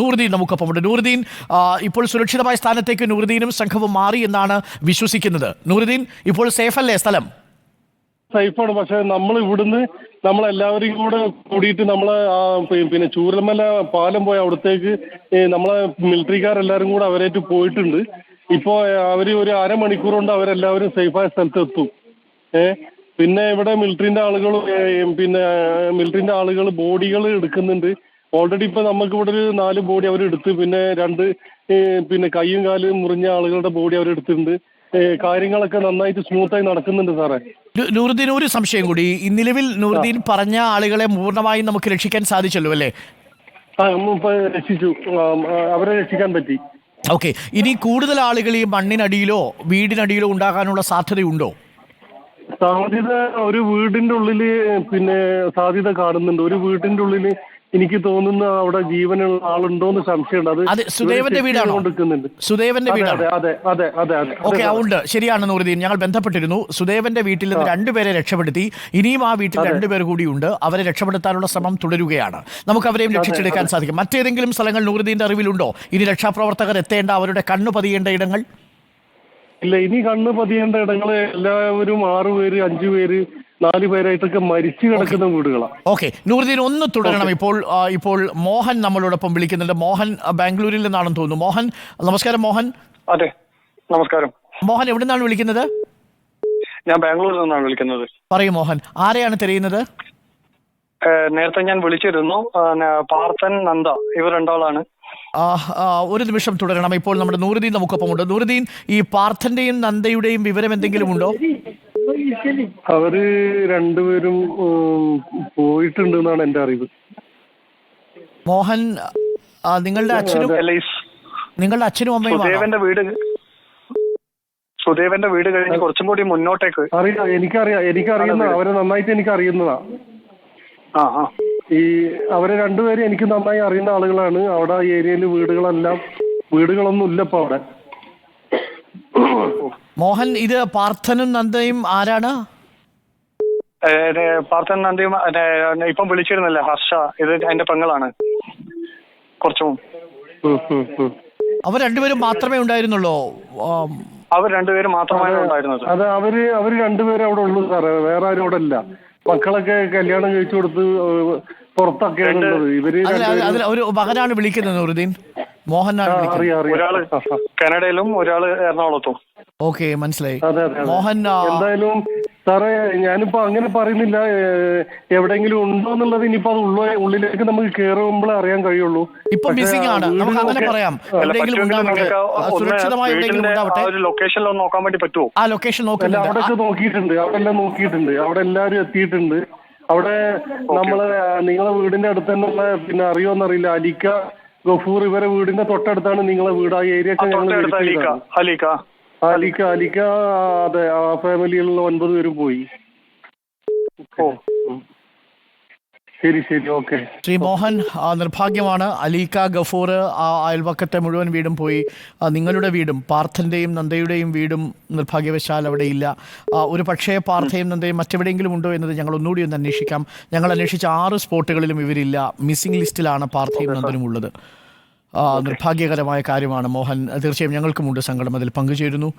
നൂറുദ്ദീൻ നമുക്കൊപ്പമുണ്ട് നൂറുദ്ദീൻ ഇപ്പോൾ സുരക്ഷിതമായ സ്ഥാനത്തേക്ക് നൂറുദ്ദീനും സംഘവും മാറി എന്നാണ് വിശ്വസിക്കുന്നത്. നൂറുദ്ദീൻ ഇപ്പോൾ സേഫ് അല്ലേ സ്ഥലം? സേഫാണ്. പക്ഷെ നമ്മൾ ഇവിടുന്ന് നമ്മളെല്ലാവരും കൂടെ കൂടിയിട്ട് നമ്മളെ പിന്നെ ചൂരൽമല പാലം പോയ അവിടത്തേക്ക് നമ്മളെ മിലിറ്ററിക്കാരെല്ലാവരും കൂടെ അവരായിട്ട് പോയിട്ടുണ്ട്. ഇപ്പോ അവർ ഒരു അരമണിക്കൂർ കൊണ്ട് അവരെല്ലാവരും സേഫായ സ്ഥലത്ത് എത്തും ഏഹ് പിന്നെ ഇവിടെ മിലിറ്ററിന്റെ ആളുകൾ പിന്നെ മിലിറ്ററിന്റെ ആളുകൾ ബോഡികൾ എടുക്കുന്നുണ്ട്. ഓൾറെഡി ഇപ്പൊ നമുക്ക് ഇവിടെ ഒരു നാല് ബോഡി അവർ എടുത്ത് പിന്നെ രണ്ട് പിന്നെ കൈയും കാലും മുറിഞ്ഞ ആളുകളുടെ ബോഡി അവർ എടുത്തിട്ടുണ്ട്. ഏ, കാര്യങ്ങളൊക്കെ നന്നായിട്ട് സ്മൂത്തായി നടക്കുന്നുണ്ട് സാറേ. നൂറുദ്ദീൻ ഒരു സംശയം കൂടി. നിലവിൽ നൂറുദ്ദീൻ പറഞ്ഞ ആളുകളെ പൂർണമായും നമുക്ക് രക്ഷിക്കാൻ സാധിച്ചല്ലോ അല്ലേ? ആ രക്ഷിച്ചു. അവരെ രക്ഷിക്കാൻ പറ്റി. ഓക്കെ. ഇനി കൂടുതൽ ആളുകൾ ഈ മണ്ണിനടിയിലോ വീടിനടിയിലോ ഉണ്ടാകാനുള്ള സാധ്യതയുണ്ടോ? സാധ്യത ഒരു വീടിന്റെ ഉള്ളിൽ പിന്നെ സാധ്യത കാണുന്നുണ്ട്. ഒരു വീടിന്റെ ഉള്ളിൽ എനിക്ക് തോന്നുന്ന അവിടെ ജീവനുള്ള ആളുണ്ടോന്ന് സംശയമുണ്ട്. അത് അത് സുദേവന്റെ വീടാണോ? സുദേവന്റെ വീടാണ്? അതെ അതെ അതെ അതെ അതെ. ഓക്കെ ഉണ്ട്. ശരിയാണ് നൂറുദ്ദീൻ ഞങ്ങൾ ബന്ധപ്പെട്ടിരുന്നു. സുദേവന്റെ വീട്ടിൽ നിന്ന് രണ്ടുപേരെ രക്ഷപ്പെടുത്തി. ഇനിയും ആ വീട്ടിൽ രണ്ടുപേർ കൂടിയുണ്ട്. അവരെ രക്ഷപ്പെടുത്താനുള്ള ശ്രമം തുടരുകയാണ്. നമുക്ക് അവരെയും രക്ഷിച്ചെടുക്കാൻ സാധിക്കും. മറ്റേതെങ്കിലും സ്ഥലങ്ങൾ നൂറുദ്ദീന്റെ അറിവിലുണ്ടോ? ഇനി രക്ഷാപ്രവർത്തകർ എത്തേണ്ട അവരുടെ കണ്ണു പതിയേണ്ട ഇടങ്ങൾ? ഇല്ല ഇനി കണ്ണ് പതിയേണ്ട ഇടങ്ങൾ എല്ലാവരും ആറു പേര് അഞ്ചു പേര് നാല് പേരായിട്ടൊക്കെ മരിച്ചു കിടക്കുന്ന വീടുകളാണ് ഓക്കെ നൂറുദ്ദീൻ ഒന്ന് തുടരണം ഇപ്പോൾ ഇപ്പോൾ മോഹൻ നമ്മളോടൊപ്പം വിളിക്കുന്നുണ്ട്. മോഹൻ ബാംഗ്ലൂരിൽ നിന്നാണെന്ന് തോന്നുന്നു. മോഹൻ നമസ്കാരം മോഹൻ. അതെ നമസ്കാരം. മോഹൻ എവിടെ നിന്നാണ് വിളിക്കുന്നത്? ഞാൻ ബാംഗ്ലൂരിൽ നിന്നാണ് വിളിക്കുന്നത്. പറയൂ മോഹൻ ആരെയാണ് തിരയുന്നത്? നേരത്തെ ഞാൻ വിളിച്ചിരുന്നു. പാർത്ഥൻ നന്ദ ഇവർ രണ്ടാളാണ്. ഒരു നിമിഷം തുടരണം. ഇപ്പോൾ നമ്മുടെ നൂറുദ്ദീൻ നമുക്കൊപ്പമുണ്ട്. നൂറുദ്ദീൻ ഈ പാർത്ഥന്റെയും നന്ദയുടെയും വിവരം എന്തെങ്കിലും ഉണ്ടോ? അവർ രണ്ടുപേരും പോയിട്ടുണ്ട് എന്നാണ് എന്റെ അറിവ്. മോഹൻ ആ, നിങ്ങളുടെ അച്ഛനും നിങ്ങളുടെ അച്ഛനും അമ്മയും സുദേവന്റെ വീട് സുദേവന്റെ വീട് കഴിഞ്ഞ് കുറച്ചും കൂടി മുന്നോട്ടേക്ക് അറിയാം എനിക്കറിയാം എനിക്കറിയുന്ന അവരെ നന്നായിട്ട് എനിക്ക് അറിയുന്നതാ ആ ആ. ഈ അവരെ രണ്ടുപേരും എനിക്ക് നന്നായി അറിയുന്ന ആളുകളാണ്. അവിടെ ആ ഏരിയയിൽ വീടുകളെല്ലാം വീടുകളൊന്നും ഇല്ല ഇപ്പൊ അവിടെ. മോഹൻ ഇത് പാർത്ഥനും നന്ദയും ആരാണ്? പാർത്ഥൻ നന്ദയും ഇപ്പം വിളിച്ചിരുന്നല്ലേ ഹർഷ. ഇത് എന്റെ പെങ്ങളാണ്. കുറച്ചും. അവർ രണ്ടുപേരും മാത്രമേ ഉണ്ടായിരുന്നുള്ളോ? അവർ രണ്ടുപേരും മാത്രമാണ് ഉണ്ടായിരുന്നത്. അത് അവർ അവർ രണ്ടുപേരും അവിടെ ഉള്ളൂ സാറേ. വേറെ ആരും അവിടെ ഇല്ല. മക്കളൊക്കെ കല്യാണം കഴിച്ചു കൊടുത്ത് പുറത്തൊക്കെയാണ് ഉള്ളത്. ഇവർ അതിൽ അതിൽ- അതിൽ ഒരു മകനാണ് വിളിക്കുന്നത് നൂറുദ്ദീൻ. മോഹനാണ് ആ, വിളിക്കുന്നത്. അറിയാം അറിയാം. ഒരാൾ. കാനഡയിലും ഒരാൾ എറണാകുളത്തും. ഓക്കെ മനസ്സിലായി. അതെ അതെ അതെ. മോഹൻ ആ, എന്തായാലും സാറേ ഞാനിപ്പോ അങ്ങനെ പറയുന്നില്ല. എവിടെങ്കിലും എവിടെയെങ്കിലും ഉണ്ടോ എന്നുള്ളത് ഇനിയിപ്പോ അത് ഉള്ള ഉള്ളിലേക്ക് നമുക്ക് കയറുമ്പോഴേ അറിയാൻ കഴിയുള്ളൂ. ഇപ്പൊ മിസ്സിംഗ് ആണ്. നമുക്ക് അങ്ങനെ പറയാം. എവിടെയെങ്കിലും ഉണ്ടാവട്ടെ. സുരക്ഷിതമായ എവിടെയെങ്കിലും ഉണ്ടാവട്ടെ. ലൊക്കേഷനിൽ നോക്കാൻ വേണ്ടി പറ്റുമോ ആ ലൊക്കേഷൻ നോക്കില്ല അവിടെ നോക്കിയിട്ടുണ്ട്. അവിടെ എല്ലാം നോക്കിയിട്ടുണ്ട്. അവിടെ എല്ലാരും എത്തിയിട്ടുണ്ട്. അവിടെ നമ്മൾ നിങ്ങളെ വീടിന്റെ അടുത്ത് തന്നെയുള്ള പിന്നെ അറിയോന്നറിയില്ല അലിക്ക ഗഫൂർ ഇവരെ വീടിന്റെ തൊട്ടടുത്താണ് നിങ്ങളെ വീട്. ആ ഏരിയ ഒക്കെ ഞങ്ങൾ തൊട്ടടുത്ത അലീക്ക അലീക്ക അലിക്ക അലിക്ക ആ, അതെ ആ ഫാമിലിയിലുള്ള ഒൻപത് പേരും പോയി. ഓ. ശരി ശരി ഓക്കെ. ശ്രീ മോഹൻ നിർഭാഗ്യമാണ്. അലീക്ക ഗഫൂർ ആ അയൽവക്കത്തെ മുഴുവൻ വീടും പോയി. നിങ്ങളുടെ വീടും പാർത്ഥന്റെയും നന്ദയുടെയും വീടും നിർഭാഗ്യവശാൽ അവിടെ ഇല്ല. ഒരു പക്ഷേ പാർത്ഥയും നന്ദയും മറ്റെവിടെയെങ്കിലും ഉണ്ടോ എന്നത് ഞങ്ങൾ ഒന്നുകൂടി ഒന്ന് അന്വേഷിക്കാം. ഞങ്ങൾ അന്വേഷിച്ച ആറ് സ്പോട്ടുകളിലും ഇവരില്ല. മിസ്സിംഗ് ലിസ്റ്റിലാണ് പാർത്ഥയും നന്ദനും ഉള്ളത്. നിർഭാഗ്യകരമായ കാര്യമാണ്. മോഹൻ തീർച്ചയായും ഞങ്ങൾക്കുമുണ്ട് സങ്കടം. അതിൽ പങ്കുചേരുന്നു.